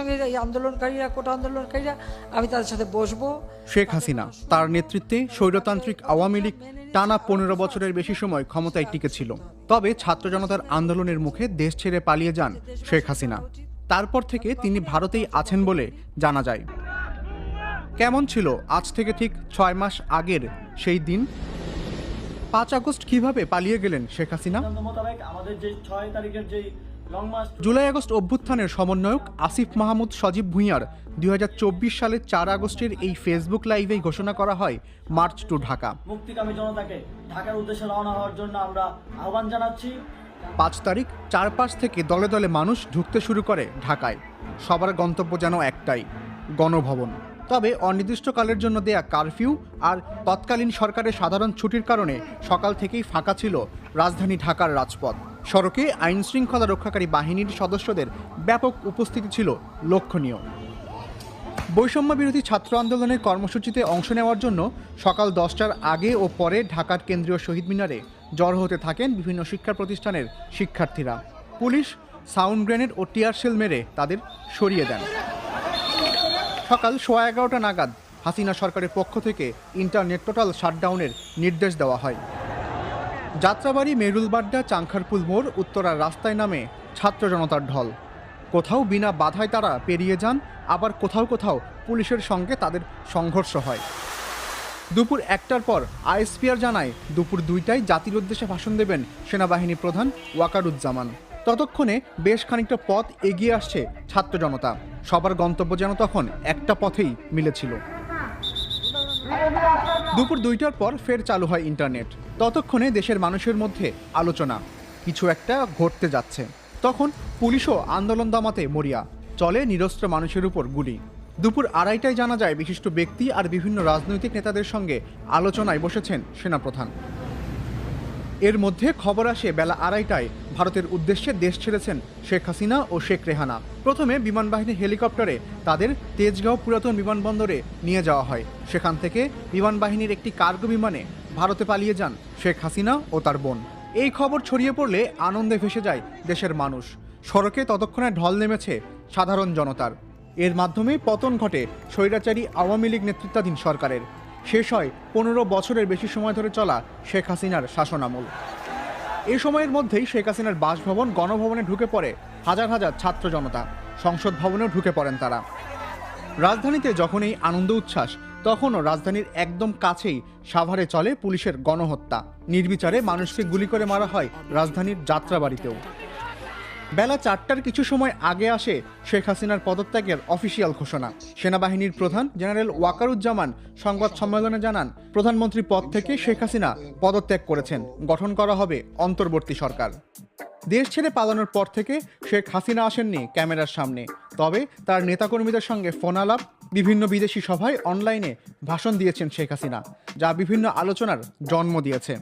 সঙ্গে এই আন্দোলনকারীরা কোটা আন্দোলনকারীরা আমি তাদের সাথে বসবো। শেখ হাসিনা তার নেতৃত্বে স্বৈরতান্ত্রিক আওয়ামী লীগ টানা পনেরো বছরের বেশি সময় ক্ষমতায় টিকেছিল। তবে ছাত্র জনতার আন্দোলনের মুখে দেশ ছেড়ে পালিয়ে যান শেখ হাসিনা। তারপর থেকে তিনি ভারতেই আছেন বলে জানা যায়। কেমন ছিল আজ থেকে ঠিক ছয় মাস আগের সেই দিন? পাঁচ আগস্ট কীভাবে পালিয়ে গেলেন শেখ হাসিনা? আমাদের যে ছয় তারিখের যে জুলাই আগস্ট অভ্যুত্থানের সমন্বয়ক আসিফ মাহমুদ সজীব ভুঁইয়ার দুই সালের চার আগস্টের এই ফেসবুক লাইভেই ঘোষণা করা হয় মার্চ টু ঢাকা। মুক্তিকামী জনতাকে ঢাকার উদ্দেশ্যে রওনা হওয়ার জন্য আমরা আহ্বান জানাচ্ছি। পাঁচ তারিখ চারপাশ থেকে দলে দলে মানুষ ঢুকতে শুরু করে ঢাকায়। সবার গন্তব্য যেন একটাই গণভবন। তবে অনির্দিষ্টকালের জন্য দেয়া কারফিউ আর তৎকালীন সরকারের সাধারণ ছুটির কারণে সকাল থেকেই ফাঁকা ছিল রাজধানী ঢাকার রাজপথ। সড়কে আইন শৃঙ্খলা রক্ষাকারী বাহিনীর সদস্যদের ব্যাপক উপস্থিতি ছিল লক্ষণীয়। বৈষম্য বিরোধী ছাত্র আন্দোলনের কর্মসূচিতে অংশ নেওয়ার জন্য সকাল দশটার আগে ও পরে ঢাকার কেন্দ্রীয় শহীদ মিনারে জড়ো হতে থাকেন বিভিন্ন শিক্ষা প্রতিষ্ঠানের শিক্ষার্থীরা। পুলিশ সাউন্ড গ্রেনেড ও টিয়ার সেল মেরে তাদের সরিয়ে দেন। সকাল সোয়া এগারোটা নাগাদ হাসিনা সরকারের পক্ষ থেকে ইন্টারনেট টোটাল শাটডাউনের নির্দেশ দেওয়া হয়। যাত্রাবাড়ি মেরুলবাড্ডা চাংখারপুল মোড় উত্তরার রাস্তায় নামে ছাত্র জনতার ঢল। কোথাও বিনা বাধায় তারা পেরিয়ে যান, আবার কোথাও কোথাও পুলিশের সঙ্গে তাদের সংঘর্ষ হয়। দুপুর একটার পর আইএসপিআর জানায়, দুপুর দুইটায় জাতির উদ্দেশ্যে ভাষণ দেবেন সেনাবাহিনী প্রধান ওয়াকারুজ্জামান। ততক্ষণে বেশ খানিকটা পথ এগিয়ে আসছে ছাত্র জনতা। সবার গন্তব্য যেন তখন একটা পথেই মিলেছিল। দুপুর দুইটার পর ফের চালু হয় ইন্টারনেট। ততক্ষণে দেশের মানুষের মধ্যে আলোচনা, কিছু একটা ঘটতে যাচ্ছে। তখন পুলিশও আন্দোলন দমাতে মরিয়া, চলে নিরস্ত্র মানুষের উপর গুলি। দুপুর আড়াইটায় জানা যায়, বিশিষ্ট ব্যক্তি আর বিভিন্ন রাজনৈতিক নেতাদের সঙ্গে আলোচনায় বসেছেন সেনাপ্রধান। এর মধ্যে খবর আসে, বেলা আড়াইটায় ভারতের উদ্দেশ্যে দেশ ছেড়েছেন শেখ হাসিনা ও শেখ রেহানা। প্রথমে বিমানবাহিনীর হেলিকপ্টারে তাদের তেজগাঁও পুরাতন বিমানবন্দরে নিয়ে যাওয়া হয়। সেখান থেকে বিমানবাহিনীর একটি কার্গো বিমানে ভারতে পালিয়ে যান শেখ হাসিনা ও তার বোন। এই খবর ছড়িয়ে পড়লে আনন্দে ভেসে যায় দেশের মানুষ। সড়কে ততক্ষণে ঢল নেমেছে সাধারণ জনতার। এর মাধ্যমে পতন ঘটে স্বৈরাচারী আওয়ামী লীগ নেতৃত্বাধীন সরকারের। শেষ হয় পনেরো বছরের বেশি সময় ধরে চলা শেখ হাসিনার শাসনামল। এ সময়ের মধ্যেই শেখ হাসিনার বাসভবন গণভবনে ঢুকে পড়ে হাজার হাজার ছাত্র জনতা। সংসদ ভবনেও ঢুকে পড়েন তারা। রাজধানীতে যখন এই আনন্দ উচ্ছ্বাস তখনও রাজধানীর একদম কাছেই সাভারে চলে পুলিশের গণহত্যা। নির্বিচারে মানুষকে গুলি করে মারা হয় রাজধানীর যাত্রাবাড়িতেও। বেলা চারটার কিছু সময় আগে আসে শেখ হাসিনার পদত্যাগের অফিসিয়াল ঘোষণা। সেনাবাহিনীর প্রধান জেনারেল ওয়াকারুজ্জামান সংবাদ সম্মেলনে জানান, প্রধানমন্ত্রী পদ থেকে শেখ হাসিনা পদত্যাগ করেছেন। গঠন করা হবে অন্তর্বর্তী সরকার। দেশ ছেড়ে পালানোর পর থেকে শেখ হাসিনা আসেননি ক্যামেরার সামনে। তবে তার নেতাকর্মীদের সঙ্গে ফোন আলাপ বিভিন্ন বিদেশি সভায় অনলাইনে ভাষণ দিয়েছেন শেখ হাসিনা যা বিভিন্ন আলোচনার জন্ম দিয়েছে।